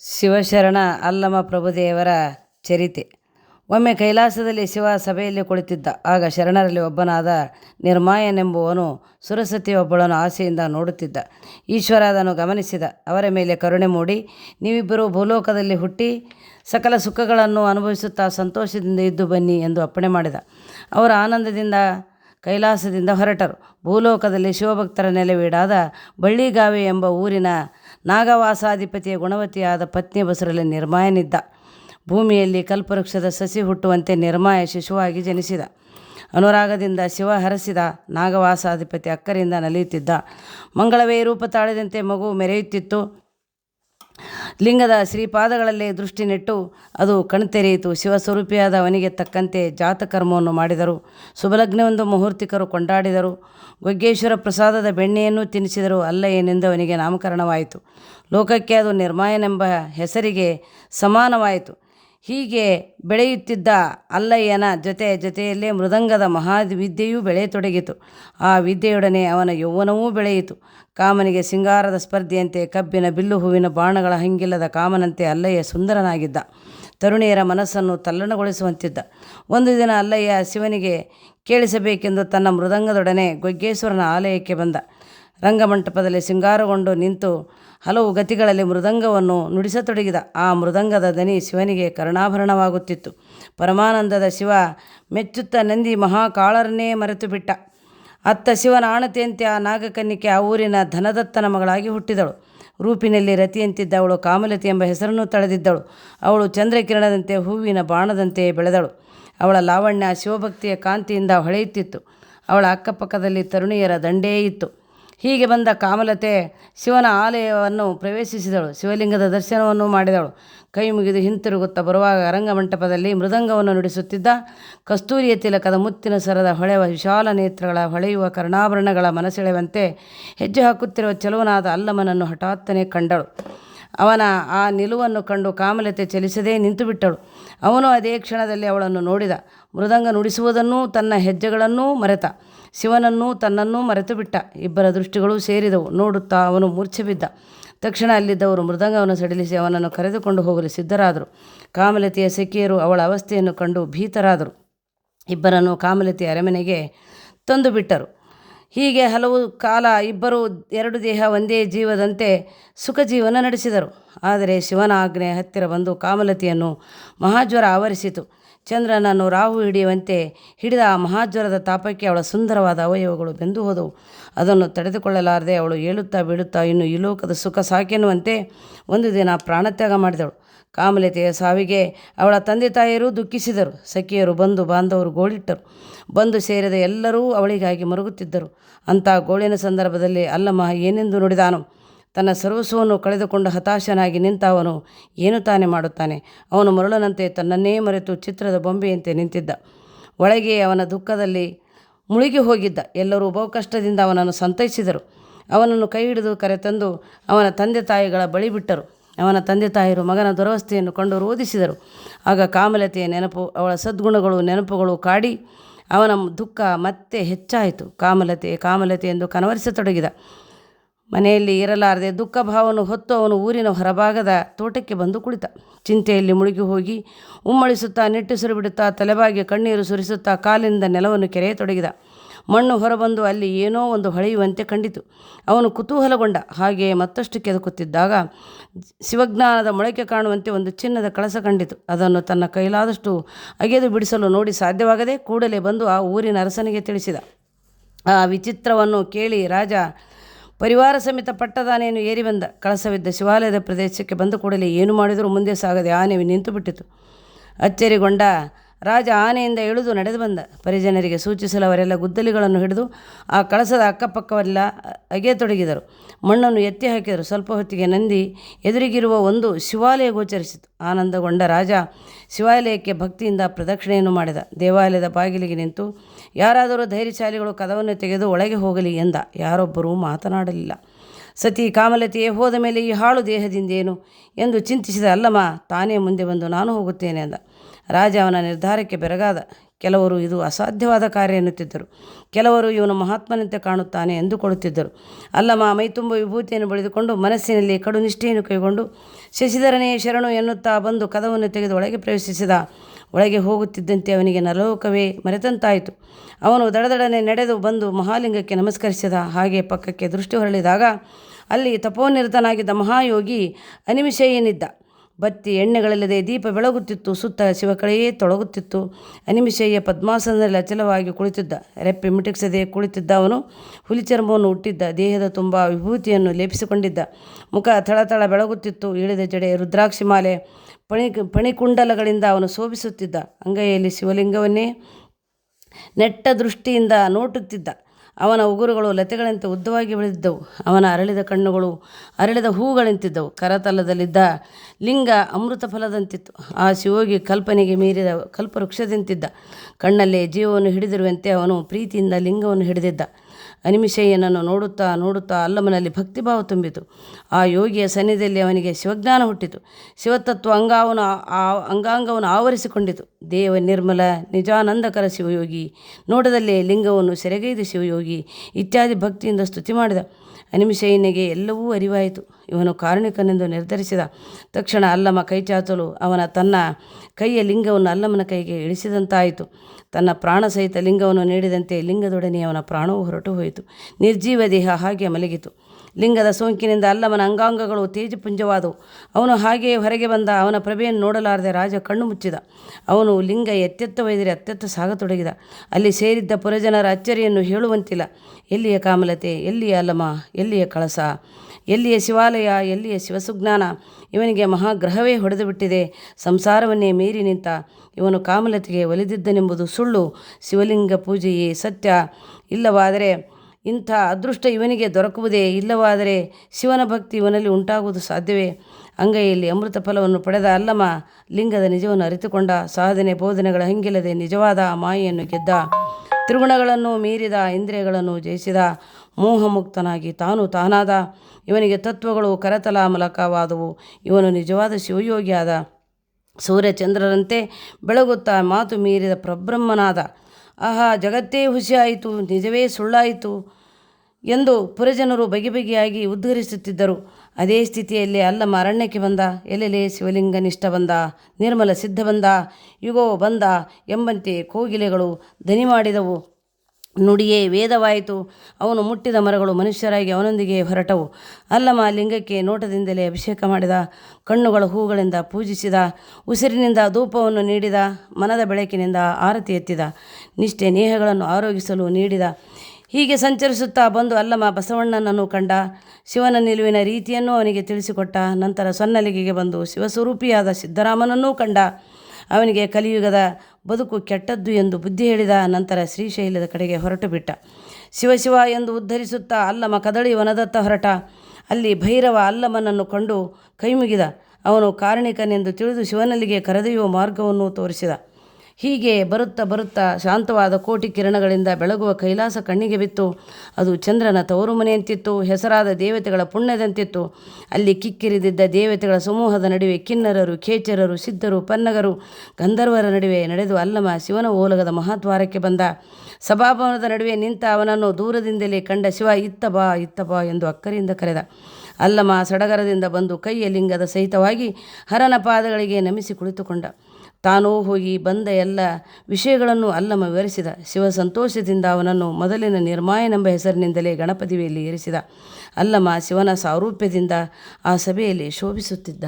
ಶಿವಶರಣ ಅಲ್ಲಮ ಪ್ರಭುದೇವರ ಚರಿತೆ. ಒಮ್ಮೆ ಕೈಲಾಸದಲ್ಲಿ ಶಿವ ಸಭೆಯಲ್ಲಿ ಕುಳಿತಿದ್ದ, ಆಗ ಶರಣರಲ್ಲಿ ಒಬ್ಬನಾದ ನಿರ್ಮಾಯನೆಂಬುವನು ಸುರಸತಿಯೊಬ್ಬಳನ್ನು ಆಸೆಯಿಂದ ನೋಡುತ್ತಿದ್ದ. ಈಶ್ವರ ಅದನ್ನು ಗಮನಿಸಿದ. ಅವರ ಮೇಲೆ ಕರುಣೆ ಮೂಡಿ, ನೀವಿಬ್ಬರು ಭೂಲೋಕದಲ್ಲಿ ಹುಟ್ಟಿ ಸಕಲ ಸುಖಗಳನ್ನು ಅನುಭವಿಸುತ್ತಾ ಸಂತೋಷದಿಂದ ಇದ್ದು ಬನ್ನಿ ಎಂದು ಅಪ್ಪಣೆ ಮಾಡಿದ. ಅವರ ಆನಂದದಿಂದ, ಕೈಲಾಸದಿಂದ ಹೊರಟರು. ಭೂಲೋಕದಲ್ಲಿ ಶಿವಭಕ್ತರ ನೆಲೆವೀಡಾದ ಬಳ್ಳಿಗಾವೆ ಎಂಬ ಊರಿನ ನಾಗವಾಸಾಧಿಪತಿಯ ಗುಣವತಿಯಾದ ಪತ್ನಿ ಬಸರಲ್ಲಿ ನಿರ್ಮಾಯನಿದ್ದ. ಭೂಮಿಯಲ್ಲಿ ಕಲ್ಪವೃಕ್ಷದ ಸಸಿ ಹುಟ್ಟುವಂತೆ ನಿರ್ಮಾಯ ಶಿಶುವಾಗಿ ಜನಿಸಿದ. ಅನುರಾಗದಿಂದ ಶಿವ ಹರಸಿದ ನಾಗವಾಸಾಧಿಪತಿ ಅಕ್ಕರಿಂದ ನಲಿಯುತ್ತಿದ್ದ. ಮಂಗಳವೇ ರೂಪ ತಾಳದಂತೆ ಮಗು ಮೆರೆಯುತ್ತಿತ್ತು. ಲಿಂಗದ ಶ್ರೀಪಾದಗಳಲ್ಲೇ ದೃಷ್ಟಿ ನೆಟ್ಟು ಅದು ಕಣ್ತೆರೆಯಿತು. ಶಿವಸ್ವರೂಪಿಯಾದ ಅವನಿಗೆ ತಕ್ಕಂತೆ ಜಾತಕರ್ಮವನ್ನು ಮಾಡಿದರು. ಶುಭಲಗ್ನವೆಂದು ಮುಹೂರ್ತಿಕರು ಕೊಂಡಾಡಿದರು. ಗೊಗ್ಗೇಶ್ವರ ಪ್ರಸಾದದ ಬೆಣ್ಣೆಯನ್ನು ತಿನ್ನಿಸಿದರು ಅಲ್ಲ ಏನೆಂದು ಅವನಿಗೆ ನಾಮಕರಣವಾಯಿತು. ಲೋಕಕ್ಕೆ ಅದು ನಿರ್ಮಾಯನೆಂಬ ಹೆಸರಿಗೆ ಸಮಾನವಾಯಿತು. ಹೀಗೆ ಬೆಳೆಯುತ್ತಿದ್ದ ಅಲ್ಲಯ್ಯನ ಜೊತೆ ಜೊತೆಯಲ್ಲೇ ಮೃದಂಗದ ಮಹಾವಿದ್ಯೆಯೂ ಬೆಳೆಯತೊಡಗಿತು. ಆ ವಿದ್ಯೆಯೊಡನೆ ಅವನ ಯೌವನವೂ ಬೆಳೆಯಿತು. ಕಾಮನಿಗೆ ಸಿಂಗಾರದ ಸ್ಪರ್ಧೆಯಂತೆ ಕಬ್ಬಿನ ಬಿಲ್ಲು ಹೂವಿನ ಬಾಣಗಳ ಹಂಗಿಲ್ಲದ ಕಾಮನಂತೆ ಅಲ್ಲಯ್ಯ ಸುಂದರನಾಗಿದ್ದ. ತರುಣಿಯರ ಮನಸ್ಸನ್ನು ತಲ್ಲಣಗೊಳಿಸುವಂತಿದ್ದ. ಒಂದು ದಿನ ಅಲ್ಲಯ್ಯ ಶಿವನಿಗೆ ಕೇಳಿಸಬೇಕೆಂದು ತನ್ನ ಮೃದಂಗದೊಡನೆ ಗೊಗ್ಗೇಶ್ವರನ ಆಲಯಕ್ಕೆ ಬಂದ. ರಂಗಮಂಟಪದಲ್ಲಿ ಸಿಂಗಾರಗೊಂಡು ನಿಂತು ಹಲವು ಗತಿಗಳಲ್ಲಿ ಮೃದಂಗವನ್ನು ನುಡಿಸತೊಡಗಿದ ಆ ಮೃದಂಗದ ದನಿ ಶಿವನಿಗೆ ಕರ್ಣಾಭರಣವಾಗುತ್ತಿತ್ತು. ಪರಮಾನಂದದ ಶಿವ ಮೆಚ್ಚುತ್ತ ನಂದಿ ಮಹಾಕಾಳರನ್ನೇ ಮರೆತು ಬಿಟ್ಟ ಅತ್ತ ಶಿವನ ಆಣತಿಯಂತೆ ಆ ನಾಗಕನ್ನಿಕೆ ಆ ಊರಿನ ಧನದತ್ತನ ಮಗಳಾಗಿ ಹುಟ್ಟಿದಳು. ರೂಪಿನಲ್ಲಿ ರತಿಯಂತಿದ್ದ ಅವಳು ಕಾಮಲತಿ ಎಂಬ ಹೆಸರನ್ನು ತಳೆದಿದ್ದಳು. ಅವಳು ಚಂದ್ರಕಿರಣದಂತೆ ಹೂವಿನ ಬಾಣದಂತೆ ಬೆಳೆದಳು. ಅವಳ ಲಾವಣ್ಯ ಶಿವಭಕ್ತಿಯ ಕಾಂತಿಯಿಂದ ಹೊಳೆಯುತ್ತಿತ್ತು. ಅವಳ ಅಕ್ಕಪಕ್ಕದಲ್ಲಿ ತರುಣಿಯರ ದಂಡೇ ಇತ್ತು. ಹೀಗೆ ಬಂದ ಕಾಮಲತೆ ಶಿವನ ಆಲಯವನ್ನು ಪ್ರವೇಶಿಸಿದಳು. ಶಿವಲಿಂಗದ ದರ್ಶನವನ್ನು ಮಾಡಿದಳು. ಕೈ ಮುಗಿದು ಹಿಂತಿರುಗುತ್ತಾ ಬರುವಾಗ ರಂಗಮಂಟಪದಲ್ಲಿ ಮೃದಂಗವನ್ನು ನುಡಿಸುತ್ತಿದ್ದ ಕಸ್ತೂರಿಯ ತಿಲಕದ ಮುತ್ತಿನ ಸರದ ಹೊಳೆವ ವಿಶಾಲ ನೇತ್ರಗಳ ಹೊಳೆಯುವ ಕರ್ಣಾಭರಣಗಳ ಮನಸೆಳೆವಂತೆ ಹೆಜ್ಜೆ ಹಾಕುತ್ತಿರುವ ಚಲುವನಾದ ಅಲ್ಲಮನನ್ನು ಹಠಾತ್ತನೆ ಕಂಡಳು. ಅವನ ಆ ನಿಲುವನ್ನು ಕಂಡು ಕಾಮಲತೆ ಚಲಿಸದೇ ನಿಂತುಬಿಟ್ಟಳು. ಅವನು ಅದೇ ಕ್ಷಣದಲ್ಲಿ ಅವಳನ್ನು ನೋಡಿದ. ಮೃದಂಗ ನುಡಿಸುವುದನ್ನೂ ತನ್ನ ಹೆಜ್ಜೆಗಳನ್ನೂ ಮರೆತ. ಶಿವನನ್ನೂ ತನ್ನನ್ನೂ ಮರೆತು ಬಿಟ್ಟ ಇಬ್ಬರ ದೃಷ್ಟಿಗಳು ಸೇರಿದವು. ನೋಡುತ್ತಾ ಅವನು ಮೂರ್ಛೆ ಬಿದ್ದ ತಕ್ಷಣ ಅಲ್ಲಿದ್ದವರು ಮೃದಂಗವನ್ನು ಸಡಿಲಿಸಿ ಅವನನ್ನು ಕರೆದುಕೊಂಡು ಹೋಗಲು ಸಿದ್ಧರಾದರು. ಕಾಮಲತಿಯ ಸೆಕೆಯರು ಅವಳ ಅವಸ್ಥೆಯನ್ನು ಕಂಡು ಭೀತರಾದರು. ಇಬ್ಬರನ್ನು ಕಾಮಲತೆಯ ಅರಮನೆಗೆ ತಂದು ಬಿಟ್ಟರು ಹೀಗೆ ಹಲವು ಕಾಲ ಇಬ್ಬರು ಎರಡು ದೇಹ ಒಂದೇ ಜೀವದಂತೆ ಸುಖ ಜೀವನ ನಡೆಸಿದರು. ಆದರೆ ಶಿವನ ಆಜ್ಞೆ ಹತ್ತಿರ ಬಂದು ಕಾಮಲತಿಯನ್ನು ಮಹಾಜ್ವರ ಆವರಿಸಿತು. ಚಂದ್ರನನ್ನು ರಾಹು ಹಿಡಿಯುವಂತೆ ಹಿಡಿದ ಆ ಮಹಾಜ್ವರದ ತಾಪಕ್ಕೆ ಅವಳ ಸುಂದರವಾದ ಅವಯವಗಳು ಬೆಂದು ಹೋದವು. ಅದನ್ನು ತಡೆದುಕೊಳ್ಳಲಾರದೆ ಅವಳು ಏಳುತ್ತಾ ಬೀಳುತ್ತಾ ಇನ್ನು ಈ ಲೋಕದ ಸುಖ ಸಾಕೆನ್ನುವಂತೆ ಒಂದು ದಿನ ಪ್ರಾಣತ್ಯಾಗ ಮಾಡಿದಳು. ಕಾಮಲತೆಯ ಸಾವಿಗೆ ಅವಳ ತಂದೆ ತಾಯಿಯರು ದುಃಖಿಸಿದರು. ಸಖಿಯರು ಬಂದು ಬಾಂಧವರು ಗೋಳಿಟ್ಟರು. ಬಂದು ಸೇರಿದ ಎಲ್ಲರೂ ಅವಳಿಗಾಗಿ ಮರುಗುತ್ತಿದ್ದರು. ಅಂಥ ಗೋಳಿನ ಸಂದರ್ಭದಲ್ಲಿ ಅಲ್ಲಮ್ಮ ಏನೆಂದು ನುಡಿದಾನು ತನ್ನ ಸರ್ವಸ್ವವನ್ನು ಕಳೆದುಕೊಂಡು ಹತಾಶನಾಗಿ ನಿಂತ ಅವನು ಏನು ತಾನೇ ಮಾಡುತ್ತಾನೆ? ಅವನು ಮರಳನಂತೆ ತನ್ನನ್ನೇ ಮರೆತು ಚಿತ್ರದ ಬೊಂಬೆಯಂತೆ ನಿಂತಿದ್ದ. ಒಳಗೆ ಅವನ ದುಃಖದಲ್ಲಿ ಮುಳುಗಿ ಹೋಗಿದ್ದ. ಎಲ್ಲರೂ ಬಹುಕಷ್ಟದಿಂದ ಅವನನ್ನು ಸಂತೈಸಿದರು. ಅವನನ್ನು ಕೈ ಹಿಡಿದು ಕರೆತಂದು ಅವನ ತಂದೆ ತಾಯಿಗಳ ಬಳಿ ಬಿಟ್ಟರು. ಅವನ ತಂದೆ ತಾಯಿಯರು ಮಗನ ದುರವಸ್ಥೆಯನ್ನು ಕಂಡು ರೋಧಿಸಿದರು ಆಗ ಕಾಮಲತೆಯ ನೆನಪು, ಅವಳ ಸದ್ಗುಣಗಳು, ನೆನಪುಗಳು ಕಾಡಿ ಅವನ ದುಃಖ ಮತ್ತೆ ಹೆಚ್ಚಾಯಿತು. ಕಾಮಲತೆ ಕಾಮಲತೆ ಎಂದು ಕನವರಿಸತೊಡಗಿದ. ಮನೆಯಲ್ಲಿ ಇರಲಾರದೆ ದುಃಖ ಭಾವವನ್ನು ಹೊತ್ತು ಅವನು ಊರಿನ ಹೊರಭಾಗದ ತೋಟಕ್ಕೆ ಬಂದು ಕುಳಿತ. ಚಿಂತೆಯಲ್ಲಿ ಮುಳುಗಿ ಹೋಗಿ ಉಮ್ಮಳಿಸುತ್ತಾ ನಿಟ್ಟುಸಿರು ಬಿಡುತ್ತಾ ತಲೆಬಾಗಿ ಕಣ್ಣೀರು ಸುರಿಸುತ್ತಾ ಕಾಲಿನಿಂದ ನೆಲವನ್ನು ಕೆರೆಯತೊಡಗಿದ ಮಣ್ಣು ಹೊರಬಂದು ಅಲ್ಲಿ ಏನೋ ಒಂದು ಹೊಳೆಯುವಂತೆ ಕಂಡಿತು. ಅವನು ಕುತೂಹಲಗೊಂಡ. ಹಾಗೆ ಮತ್ತಷ್ಟು ಕೆದಕುತ್ತಿದ್ದಾಗ ಶಿವಜ್ಞಾನದ ಮೊಳಕೆ ಕಾಣುವಂತೆ ಒಂದು ಚಿನ್ನದ ಕಳಸ ಕಂಡಿತು. ಅದನ್ನು ತನ್ನ ಕೈಲಾದಷ್ಟು ಅಗೆದು ಬಿಡಿಸಲು ನೋಡಿ ಸಾಧ್ಯವಾಗದೆ ಕೂಡಲೇ ಬಂದು ಆ ಊರಿನ ಅರಸನಿಗೆ ತಿಳಿಸಿದ. ಆ ವಿಚಿತ್ರವನ್ನು ಕೇಳಿ ರಾಜ ಪರಿವಾರ ಸಮೇತ ಪಟ್ಟದಾನೆಯನ್ನು ಏರಿ ಬಂದ. ಕಳಸವಿದ್ದ ಶಿವಾಲಯದ ಪ್ರದೇಶಕ್ಕೆ ಬಂದ ಕೂಡಲೇ ಏನು ಮಾಡಿದರೂ ಮುಂದೆ ಸಾಗದೆ ಆನೆ ನಿಂತು ಬಿಟ್ಟಿತು ಅಚ್ಚರಿಗೊಂಡ ರಾಜ ಆನೆಯಿಂದ ಇಳಿದು ನಡೆದು ಬಂದ. ಪರಿಜನರಿಗೆ ಸೂಚಿಸಲು ಅವರೆಲ್ಲ ಗುದ್ದಲಿಗಳನ್ನು ಹಿಡಿದು ಆ ಕಳಸದ ಅಕ್ಕಪಕ್ಕವೆಲ್ಲ ಅಗೆಯತೊಡಗಿದರು ಮಣ್ಣನ್ನು ಎತ್ತಿ ಹಾಕಿದರು. ಸ್ವಲ್ಪ ಹೊತ್ತಿಗೆ ನಂದಿ ಎದುರಿಗಿರುವ ಒಂದು ಶಿವಾಲಯ ಗೋಚರಿಸಿತು. ಆನಂದಗೊಂಡ ರಾಜ ಶಿವಾಲಯಕ್ಕೆ ಭಕ್ತಿಯಿಂದ ಪ್ರದಕ್ಷಿಣೆಯನ್ನು ಮಾಡಿದ. ದೇವಾಲಯದ ಬಾಗಿಲಿಗೆ ನಿಂತು, ಯಾರಾದರೂ ಧೈರ್ಯಶಾಲಿಗಳು ಕದವನ್ನು ತೆಗೆದು ಒಳಗೆ ಹೋಗಲಿ ಎಂದ. ಯಾರೊಬ್ಬರೂ ಮಾತನಾಡಲಿಲ್ಲ. ಸತಿ ಕಾಮಲತೆಯೇ ಹೋದ ಮೇಲೆ ಈ ಹಾಳು ದೇಹದಿಂದೇನು ಎಂದು ಚಿಂತಿಸಿದ ಅಲ್ಲಮ್ಮ ತಾನೇ ಮುಂದೆ ಬಂದು ನಾನು ಹೋಗುತ್ತೇನೆ ಅಂದ. ರಾಜ ಅವನ ನಿರ್ಧಾರಕ್ಕೆ ಬೆರಗಾದ. ಕೆಲವರು ಇದು ಅಸಾಧ್ಯವಾದ ಕಾರ್ಯ ಎನ್ನುತ್ತಿದ್ದರು. ಕೆಲವರು ಇವನು ಮಹಾತ್ಮನಂತೆ ಕಾಣುತ್ತಾನೆ ಎಂದು ಎಂದುಕೊಳ್ಳುತ್ತಿದ್ದರು. ಅಲ್ಲಮ್ಮ ಮೈತುಂಬ ವಿಭೂತಿಯನ್ನು ಬಳಿದುಕೊಂಡು ಮನಸ್ಸಿನಲ್ಲಿ ಕಡು ನಿಷ್ಠೆಯನ್ನು ಕೈಗೊಂಡು ಶಶಿಧರನೇ ಶರಣು ಎನ್ನುತ್ತಾ ಬಂದು ಕದವನ್ನು ತೆಗೆದು ಒಳಗೆ ಪ್ರವೇಶಿಸಿದ. ಒಳಗೆ ಹೋಗುತ್ತಿದ್ದಂತೆ ಅವನಿಗೆ ನರಲೋಕವೇ ಮರೆತಂತಾಯಿತು. ಅವನು ದಡದಡನೆ ನಡೆದು ಬಂದು ಮಹಾಲಿಂಗಕ್ಕೆ ನಮಸ್ಕರಿಸಿದ. ಹಾಗೆ ಪಕ್ಕಕ್ಕೆ ದೃಷ್ಟಿ ಹೊರಳಿದಾಗ ಅಲ್ಲಿ ತಪೋನಿರತನಾಗಿದ್ದ ಮಹಾಯೋಗಿ ಅನಿಮಿಷೆಯೇನಿದ್ದ. ಬತ್ತಿ ಎಣ್ಣೆಗಳಿಲ್ಲದೆ ದೀಪ ಬೆಳಗುತ್ತಿತ್ತು, ಸುತ್ತ ಶಿವಕಳೆಯೇ ತೊಳಗುತ್ತಿತ್ತು. ಅನಿಮಿಷೆಯ ಪದ್ಮಾಸನದಲ್ಲಿ ಅಚಲವಾಗಿ ಕುಳಿತಿದ್ದ. ರೆಪ್ಪೆ ಮಿಟುಕಿಸದೆ ಕುಳಿತಿದ್ದ ಅವನು ಹುಲಿಚರ್ಮವನ್ನು ಹುಟ್ಟಿದ್ದ, ದೇಹದ ತುಂಬ ವಿಭೂತಿಯನ್ನು ಲೇಪಿಸಿಕೊಂಡಿದ್ದ. ಮುಖ ಥಳಥಳ ಬೆಳಗುತ್ತಿತ್ತು, ಇಳಿದ ಜಡೆ ರುದ್ರಾಕ್ಷಿ ಮಾಲೆ ಪಣಿ, ಪಣಿಕುಂಡಲಗಳಿಂದ ಅವನು ಶೋಭಿಸುತ್ತಿದ್ದ. ಅಂಗೈಯಲ್ಲಿ ಶಿವಲಿಂಗವನ್ನೇ ನೆಟ್ಟ ದೃಷ್ಟಿಯಿಂದ ನೋಟುತ್ತಿದ್ದ. ಅವನ ಉಗುರುಗಳು ಲತೆಗಳಂತೆ ಉದ್ದವಾಗಿ ಬೆಳೆದಿದ್ದವು. ಅವನ ಅರಳಿದ ಕಣ್ಣುಗಳು ಅರಳಿದ ಹೂಗಳಂತಿದ್ದವು ಕರತಲದಲ್ಲಿದ್ದ ಲಿಂಗ ಅಮೃತ ಫಲದಂತಿತ್ತು ಆ ಶಿವೋಗಿ ಕಲ್ಪನೆಗೆ ಮೀರಿದ ಕಲ್ಪವೃಕ್ಷದಂತಿದ್ದ. ಕಣ್ಣಲ್ಲೇ ಜೀವವನ್ನು ಹಿಡಿದಿರುವಂತೆ ಅವನು ಪ್ರೀತಿಯಿಂದ ಲಿಂಗವನ್ನು ಹಿಡಿದಿದ್ದ. ಅನಿಮಿಷಯ್ಯನನ್ನು ನೋಡುತ್ತಾ ನೋಡುತ್ತಾ ಅಲ್ಲಮನಲ್ಲಿ ಭಕ್ತಿಭಾವ ತುಂಬಿತು. ಆ ಯೋಗಿಯ ಸನ್ನಿಧಿಯಲ್ಲಿ ಅವನಿಗೆ ಶಿವಜ್ಞಾನ ಹುಟ್ಟಿತು. ಶಿವತತ್ವ ಅಂಗಾವನು ಆ ಅಂಗಾಂಗವನ್ನು ಆವರಿಸಿಕೊಂಡಿತು. ದೇವ ನಿರ್ಮಲ, ನಿಜಾನಂದಕರ ಶಿವಯೋಗಿ ನೋಡದಲ್ಲೇ ಲಿಂಗವನ್ನು ಸೆರೆಗೈದ ಶಿವಯೋಗಿ ಇತ್ಯಾದಿ ಭಕ್ತಿಯಿಂದ ಸ್ತುತಿ ಮಾಡಿದ. ಅನಿಮಿಷಯ್ಯನಿಗೆ ಎಲ್ಲವೂ ಅರಿವಾಯಿತು. ಇವನು ಕಾರುಣಿಕನೆಂದು ನಿರ್ಧರಿಸಿದ ತಕ್ಷಣ ಅಲ್ಲಮ ಕೈಚಾಚಲು ಅವನ ತನ್ನ ಕೈಯ ಲಿಂಗವನ್ನು ಅಲ್ಲಮನ ಕೈಗೆ ಇಳಿಸಿದಂತಾಯಿತು. ತನ್ನ ಪ್ರಾಣ ಸಹಿತ ಲಿಂಗವನ್ನು ನೀಡಿದಂತೆ ಲಿಂಗದೊಡನೆ ಅವನ ಪ್ರಾಣವು ಹೊರಟು ಹೋಯಿತು ನಿರ್ಜೀವ ದೇಹ ಹಾಗೆ ಮಲಗಿತು. ಲಿಂಗದ ಸೋಂಕಿನಿಂದ ಅಲ್ಲಮನ ಅಂಗಾಂಗಗಳು ತೇಜಪುಂಜವಾದವು. ಅವನು ಹಾಗೆಯೇ ಹೊರಗೆ ಬಂದ ಅವನ ಪ್ರಭೆಯನ್ನು ನೋಡಲಾರದೆ ರಾಜ ಕಣ್ಣು ಮುಚ್ಚಿದ. ಅವನು ಲಿಂಗ ಎತ್ತೆತ್ತ ಒಯ್ದರೆ ಅತ್ಯತ್ತ ಸಾಗತೊಡಗಿದ. ಅಲ್ಲಿ ಸೇರಿದ್ದ ಪುರಜನರ ಅಚ್ಚರಿಯನ್ನು ಹೇಳುವಂತಿಲ್ಲ. ಎಲ್ಲಿಯ ಕಾಮಲತೆ, ಎಲ್ಲಿಯ ಅಲ್ಲಮ ಎಲ್ಲಿಯ ಕಳಸ, ಎಲ್ಲಿಯ ಶಿವಾಲಯ, ಎಲ್ಲಿಯ ಶಿವಸುಜ್ಞಾನ? ಇವನಿಗೆ ಮಹಾಗ್ರಹವೇ ಹೊಡೆದು ಬಿಟ್ಟಿದೆ ಸಂಸಾರವನ್ನೇ ಮೀರಿ ನಿಂತ ಇವನು ಕಾಮಲತೆಗೆ ಒಲಿದಿದ್ದನೆಂಬುದು ಸುಳ್ಳು. ಶಿವಲಿಂಗ ಪೂಜೆಯೇ ಸತ್ಯ. ಇಲ್ಲವಾದರೆ ಇಂಥ ಅದೃಷ್ಟ ಇವನಿಗೆ ದೊರಕುವುದೇ ಇಲ್ಲವಾದರೆ ಶಿವನ ಭಕ್ತಿ ಇವನಲ್ಲಿ ಉಂಟಾಗುವುದು ಸಾಧ್ಯವೇ? ಅಂಗೈಯಲ್ಲಿ ಅಮೃತ ಫಲವನ್ನು ಪಡೆದ ಅಲ್ಲಮ ಲಿಂಗದ ನಿಜವನ್ನು ಅರಿತುಕೊಂಡ ಸಾಧನೆ ಬೋಧನೆಗಳ ಹಿಂಗಿಲ್ಲದೆ ನಿಜವಾದ ಮಾಯೆಯನ್ನು ಗೆದ್ದ. ತ್ರಿಗುಣಗಳನ್ನು ಮೀರಿದ, ಇಂದ್ರಿಯಗಳನ್ನು ಜಯಿಸಿದ, ಮೋಹಮುಕ್ತನಾಗಿ ತಾನು ತಾನಾದ. ಇವನಿಗೆ ತತ್ವಗಳು ಕರತಲ ಮೂಲಕವಾದವು ಇವನು ನಿಜವಾದ ಶಿವಯೋಗಿಯಾದ. ಸೂರ್ಯಚಂದ್ರರಂತೆ ಬೆಳಗುತ್ತಾ ಮಾತು ಮೀರಿದ ಪ್ರಬ್ರಹ್ಮನಾದ. ಆಹಾ, ಜಗತ್ತೇ ಹುಸಿಯಾಯಿತು, ನಿಜವೇ ಸುಳ್ಳಾಯಿತು. ಎಂದು ಪುರಜನರು ಬಗೆ ಬಗೆಯಾಗಿ ಅದೇ ಸ್ಥಿತಿಯಲ್ಲಿ ಅಲ್ಲಮ್ಮ ಅರಣ್ಯಕ್ಕೆ ಬಂದ ಎಲ್ಲೆಲೆ ಶಿವಲಿಂಗ ನಿಷ್ಠ ಬಂದ, ನಿರ್ಮಲ ಸಿದ್ಧ ಬಂದ, ಯುಗೋ ಬಂದ ಎಂಬಂತೆ ಕೋಗಿಲೆಗಳು ದನಿ ಮಾಡಿದವು. ನುಡಿಯೇ ವೇದವಾಯಿತು. ಅವನು ಮುಟ್ಟಿದ ಮರಗಳು ಮನುಷ್ಯರಾಗಿ ಅವನೊಂದಿಗೆ ಹೊರಟವು. ಅಲ್ಲಮ ಲಿಂಗಕ್ಕೆ ನೋಟದಿಂದಲೇ ಅಭಿಷೇಕ ಮಾಡಿದ, ಕಣ್ಣುಗಳ ಹೂಗಳಿಂದ ಪೂಜಿಸಿದ, ಉಸಿರಿನಿಂದ ಧೂಪವನ್ನು ನೀಡಿದ, ಮನದ ಬೆಳಕಿನಿಂದ ಆರತಿ ಎತ್ತಿದ, ನಿಷ್ಠೆ ನೇಹಗಳನ್ನು ಆರೋಗಿಸಲು ನೀಡಿದ ಹೀಗೆ ಸಂಚರಿಸುತ್ತಾ ಬಂದು ಅಲ್ಲಮ ಬಸವಣ್ಣನನ್ನು ಕಂಡ ಶಿವನ ನಿಲುವಿನ ರೀತಿಯನ್ನು ಅವನಿಗೆ ತಿಳಿಸಿಕೊಟ್ಟ ನಂತರ ಸೊನ್ನಲಿಗೆಗೆ ಬಂದು ಶಿವಸ್ವರೂಪಿಯಾದ ಸಿದ್ದರಾಮನನ್ನೂ ಕಂಡ ಅವನಿಗೆ ಕಲಿಯುಗದ ಬದುಕು ಕೆಟ್ಟದ್ದು ಎಂದು ಬುದ್ಧಿ ಹೇಳಿದ ನಂತರ ಶ್ರೀಶೈಲದ ಕಡೆಗೆ ಹೊರಟು ಬಿಟ್ಟ ಶಿವಶಿವ ಶಿವ ಎಂದು ಉದ್ಧರಿಸುತ್ತಾ ಅಲ್ಲಮ ಕದಳಿ ವನದತ್ತ ಹೊರಟ. ಅಲ್ಲಿ ಭೈರವ ಅಲ್ಲಮನನ್ನು ಕಂಡು ಕೈಮುಗಿದ. ಅವನು ಕಾರಣಿಕನೆಂದು ತಿಳಿದು ಶಿವನಲ್ಲಿಗೆ ಕರೆದೊಯ್ಯುವ ಮಾರ್ಗವನ್ನು ತೋರಿಸಿದ. ಹೀಗೆ ಬರುತ್ತಾ ಬರುತ್ತಾ ಶಾಂತವಾದ ಕೋಟಿ ಕಿರಣಗಳಿಂದ ಬೆಳಗುವ ಕೈಲಾಸ ಕಣ್ಣಿಗೆ ಬಿತ್ತು. ಅದು ಚಂದ್ರನ ತವರು ಮನೆಯಂತಿತ್ತು ಹೆಸರಾದ ದೇವತೆಗಳ ಪುಣ್ಯದಂತಿತ್ತು. ಅಲ್ಲಿ ಕಿಕ್ಕಿರಿದಿದ್ದ ದೇವತೆಗಳ ಸಮೂಹದ ನಡುವೆ ಕಿನ್ನರರು, ಖೇಚರರು, ಸಿದ್ಧರು, ಪನ್ನಗರು, ಗಂಧರ್ವರ ನಡುವೆ ನಡೆದು ಅಲ್ಲಮ ಶಿವನ ಓಲಗದ ಮಹಾದ್ವಾರಕ್ಕೆ ಬಂದ. ಸಭಾಭವನದ ನಡುವೆ ನಿಂತ ಅವನನ್ನು ದೂರದಿಂದಲೇ ಕಂಡ ಶಿವ, ಇತ್ತ ಬಾ ಇತ್ತ ಬಾ ಎಂದು ಅಕ್ಕರಿಂದ ಕರೆದ. ಅಲ್ಲಮ ಸಡಗರದಿಂದ ಬಂದು ಕೈಯ ಲಿಂಗದ ಸಹಿತವಾಗಿ ಹರನ ಪಾದಗಳಿಗೆ ನಮಿಸಿ ಕುಳಿತುಕೊಂಡ. ತಾನೂ ಹೋಗಿ ಬಂದ ಎಲ್ಲ ವಿಷಯಗಳನ್ನು ಅಲ್ಲಮ ವಿವರಿಸಿದ. ಶಿವ ಸಂತೋಷದಿಂದ ಅವನನ್ನು ಮೊದಲಿನ ನಿರ್ಮಾಯನೆಂಬ ಹೆಸರಿನಿಂದಲೇ ಗಣಪತಿವೆಯಲ್ಲಿ ಏರಿಸಿದ. ಅಲ್ಲಮ ಶಿವನ ಸಾರೂಪ್ಯದಿಂದ ಆ ಸಭೆಯಲ್ಲಿ ಶೋಭಿಸುತ್ತಿದ್ದ.